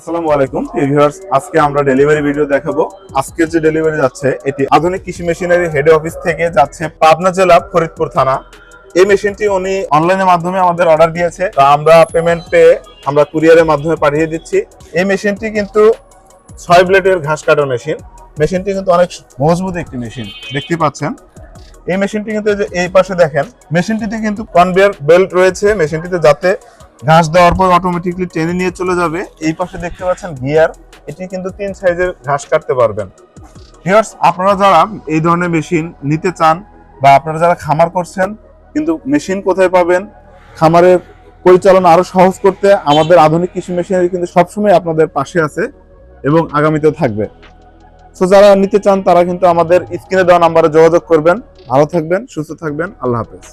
আসসালামু আলাইকুম। আজকে আমরা ডেলিভারি ভিডিও দেখাবো। আজকের যে ডেলিভারি যাচ্ছে, এটি আধুনিক কৃষি মেশিনারি হেড অফিস থেকে যাচ্ছে পাবনা জেলা ফরিদপুর থানা। এই মেশিনটি উনি অনলাইনের মাধ্যমে আমাদের অর্ডার দিয়েছে। তা আমরা পেমেন্ট পেয়ে আমরা কুরিয়ারের মাধ্যমে পাঠিয়ে দিচ্ছি। এই মেশিনটি কিন্তু ছয় ব্লেডের ঘাস কাটার মেশিন মেশিনটি কিন্তু অনেক মজবুত একটি মেশিন দেখতে পাচ্ছেন? এই মেশিনটি কিন্তু এই পাশে দেখেন মেশিনটিতে কিন্তু কনভেয়ার বেল্ট রয়েছে। মেশিনটিতে যাতে ঘাস দেওয়ার পর অটোমেটিকলি টেনে নিয়ে চলে যাবে। এই পাশে দেখতে পাচ্ছেন গিয়ার। এটি কিন্তু তিন সাইজের ঘাস কাটতে পারবেন। ভিউয়ার্স আপনারা যারা এই ধরনের মেশিন নিতে চান বা আপনারা যারা খামার করছেন, কিন্তু মেশিন কোথায় পাবেন? খামারের পরিচালনা আরও সহজ করতে আমাদের আধুনিক কৃষি মেশিনারি কিন্তু সবসময় আপনাদের পাশে আছে এবং আগামীতেও থাকবে। সো যারা নিতে চান, তারা কিন্তু আমাদের স্ক্রিনে দেওয়া নাম্বারে যোগাযোগ করবেন। ভালো থাকবেন, সুস্থ থাকবেন। আল্লাহ হাফেজ।